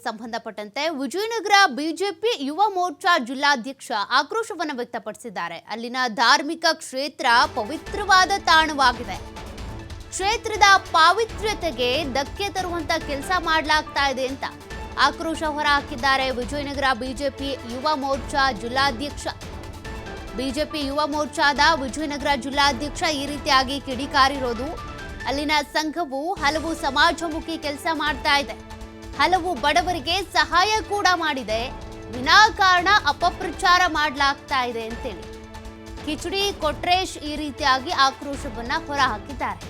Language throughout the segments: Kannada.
ಸಂಬಂಧಪಟ್ಟಂತೆ ವಿಜಯನಗರ ಬಿಜೆಪಿ ಯುವ ಮೋರ್ಚಾ ಜಿಲ್ಲಾಧ್ಯಕ್ಷ ಆಕ್ರೋಶವನ್ನು ವ್ಯಕ್ತಪಡಿಸಿದ್ದಾರೆ. ಅಲ್ಲಿನ ಧಾರ್ಮಿಕ ಕ್ಷೇತ್ರ ಪವಿತ್ರವಾದ ತಾಣವಾಗಿದೆ. ಕ್ಷೇತ್ರದ ಪಾವಿತ್ರ್ಯತೆಗೆ ಧಕ್ಕೆ ತರುವಂತ ಕೆಲಸ ಮಾಡಲಾಗ್ತಾ ಇದೆ ಅಂತ ಆಕ್ರೋಶ ಹೊರಹಾಕಿದ್ದಾರೆ ವಿಜಯನಗರ ಬಿಜೆಪಿ ಯುವ ಮೋರ್ಚಾ ಜಿಲ್ಲಾಧ್ಯಕ್ಷ. ಬಿಜೆಪಿ ಯುವ ಮೋರ್ಚಾದ ವಿಜಯನಗರ ಜಿಲ್ಲಾಧ್ಯಕ್ಷ ಈ ರೀತಿಯಾಗಿ ಕಿಡಿಕಾರಿರೋದು. ಅಲ್ಲಿನ ಸಂಘವು ಹಲವು ಸಮಾಜಮುಖಿ ಕೆಲಸ ಮಾಡ್ತಾ ಇದೆ. ಹಲವು ಬಡವರಿಗೆ ಸಹಾಯ ಕೂಡ ಮಾಡಿದೆ. ವಿನಾಕಾರಣ ಅಪಪ್ರಚಾರ ಮಾಡಲಾಗ್ತಾ ಇದೆ ಅಂತೇಳಿ. ಕಿಚಡಿ ಕೊಟ್ರೇಶ್ ಈ ರೀತಿಯಾಗಿ ಆಕ್ರೋಶವನ್ನ ಹೊರಹಾಕಿದ್ದಾರೆ.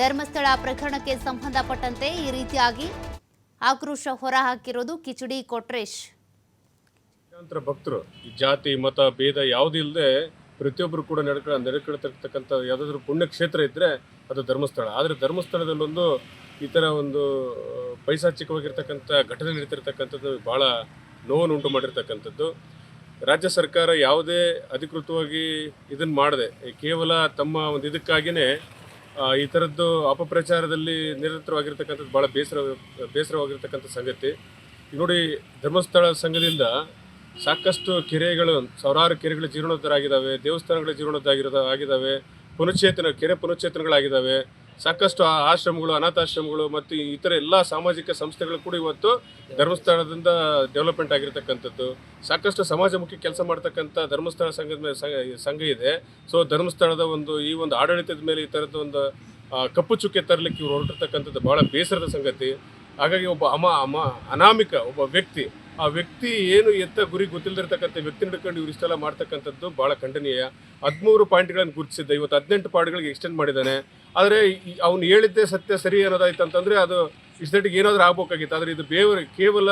ಧರ್ಮಸ್ಥಳ ಪ್ರಕರಣಕ್ಕೆ ಸಂಬಂಧಪಟ್ಟಂತೆ ಈ ರೀತಿಯಾಗಿ ಆಕ್ರೋಶ ಹೊರಹಾಕಿರೋದು ಕಿಚಡಿ ಕೊಟ್ರೇಶ್. ಭಕ್ತರು ಜಾತಿ, ಮತ, ಭೇದ ಯಾವುದಿಲ್ಲದೆ ಪ್ರತಿಯೊಬ್ಬರು ಕೂಡ ನಡ್ಕ ನಡ್ಕೊಳ್ತಿರ್ತಕ್ಕಂಥ ಯಾವುದಾದ್ರೂ ಪುಣ್ಯಕ್ಷೇತ್ರ ಇದ್ದರೆ ಅದು ಧರ್ಮಸ್ಥಳ. ಆದರೆ ಧರ್ಮಸ್ಥಳದಲ್ಲೊಂದು ಈ ಥರ ಒಂದು ಪೈಸಾಚಿಕವಾಗಿರ್ತಕ್ಕಂಥ ಘಟನೆ ನಡೀತಿರ್ತಕ್ಕಂಥದ್ದು ಭಾಳ ನೋವನ್ನು ಉಂಟು ಮಾಡಿರ್ತಕ್ಕಂಥದ್ದು. ರಾಜ್ಯ ಸರ್ಕಾರ ಯಾವುದೇ ಅಧಿಕೃತವಾಗಿ ಇದನ್ನು ಮಾಡದೆ. ಕೇವಲ ತಮ್ಮ ಒಂದು ಇದಕ್ಕಾಗಿಯೇ ಈ ಥರದ್ದು ಅಪಪ್ರಚಾರದಲ್ಲಿ ನಿರತವಾಗಿರ್ತಕ್ಕಂಥದ್ದು ಭಾಳ ಬೇಸರ, ಬೇಸರವಾಗಿರ್ತಕ್ಕಂಥ ಸಂಗತಿ. ನೋಡಿ ಧರ್ಮಸ್ಥಳ ಸಂಘದಿಂದ ಸಾಕಷ್ಟು ಕೆರೆಗಳು, ಸಾವಿರಾರು ಕೆರೆಗಳ ಜೀರ್ಣೋದ್ಧಾರ ಆಗಿದ್ದಾವೆ ದೇವಸ್ಥಾನಗಳ ಜೀರ್ಣೋದ್ಧಾರ ಆಗಿದ್ದಾವೆ ಪುನಶ್ಚೇತನ, ಕೆರೆ ಪುನಶ್ಚೇತನಗಳಾಗಿದ್ದಾವೆ ಸಾಕಷ್ಟು ಆಶ್ರಮಗಳು, ಅನಾಥಾಶ್ರಮಗಳು ಮತ್ತು ಇತರ ಎಲ್ಲ ಸಾಮಾಜಿಕ ಸಂಸ್ಥೆಗಳು ಕೂಡ ಇವತ್ತು ಧರ್ಮಸ್ಥಳದಿಂದ ಡೆವಲಪ್ಮೆಂಟ್ ಆಗಿರ್ತಕ್ಕಂಥದ್ದು. ಸಾಕಷ್ಟು ಸಮಾಜಮುಖಿ ಕೆಲಸ ಮಾಡ್ತಕ್ಕಂಥ ಧರ್ಮಸ್ಥಳ ಸಂಘದ ಮೇಲೆ ಸಂಘ- ಇದೆ. ಸೊ ಧರ್ಮಸ್ಥಳದ ಒಂದು ಈ ಒಂದು ಆಡಳಿತದ ಮೇಲೆ ಈ ಥರದ ಒಂದು ಕಪ್ಪು ಚುಕ್ಕೆ ತರಲಿಕ್ಕೆ ಇವರು ಹೊರಟಿರ್ತಕ್ಕಂಥದ್ದು ಬಹಳ ಬೇಸರದ ಸಂಗತಿ. ಹಾಗಾಗಿ ಒಬ್ಬ ಅಮ ಅಮ, ಅನಾಮಿಕ ಒಬ್ಬ ವ್ಯಕ್ತಿ, ಆ ವ್ಯಕ್ತಿ ಏನು ಎತ್ತ ಗುರಿ ಗೊತ್ತಿಲ್ಲದಿರ್ತಕ್ಕಂಥ ವ್ಯಕ್ತಿ ನಡ್ಕೊಂಡು ಇವ್ರು ಇಷ್ಟೆಲ್ಲ ಮಾಡ್ತಕ್ಕಂಥದ್ದು ಭಾಳ ಖಂಡನೀಯ. ಹದಿಮೂರು ಪಾಯಿಂಟ್ಗಳನ್ನು ಗುರುತಿಸಿದ್ದೆ, ಇವತ್ತು ಹದಿನೆಂಟು ಪಾಯಿಂಟ್ಗಳಿಗೆ ಎಕ್ಸ್ಟೆಂಡ್ ಮಾಡಿದ್ದಾನೆ. ಆದರೆ ಅವನು ಹೇಳಿದ್ದೆ ಸತ್ಯ ಸರಿ ಅನ್ನೋದಾಯ್ತು ಅಂತಂದರೆ ಅದು ಇಷ್ಟಿಗೆ ಏನಾದರೂ ಆಗ್ಬೇಕಾಗಿತ್ತು. ಆದರೆ ಇದು ಬೇವ ಕೇವಲ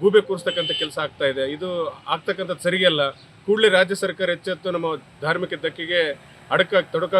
ಗೂಬೆ ಕೂರಿಸ್ತಕ್ಕಂಥ ಕೆಲಸ ಆಗ್ತಾ ಇದೆ. ಇದು ಆಗ್ತಕ್ಕಂಥದ್ದು ಸರಿಯಲ್ಲ. ಕೂಡಲೇ ರಾಜ್ಯ ಸರ್ಕಾರ ಎಚ್ಚೆತ್ತು ನಮ್ಮ ಧಾರ್ಮಿಕ ಧಕ್ಕೆಗೆ ಅಡಕ ತೊಡಕ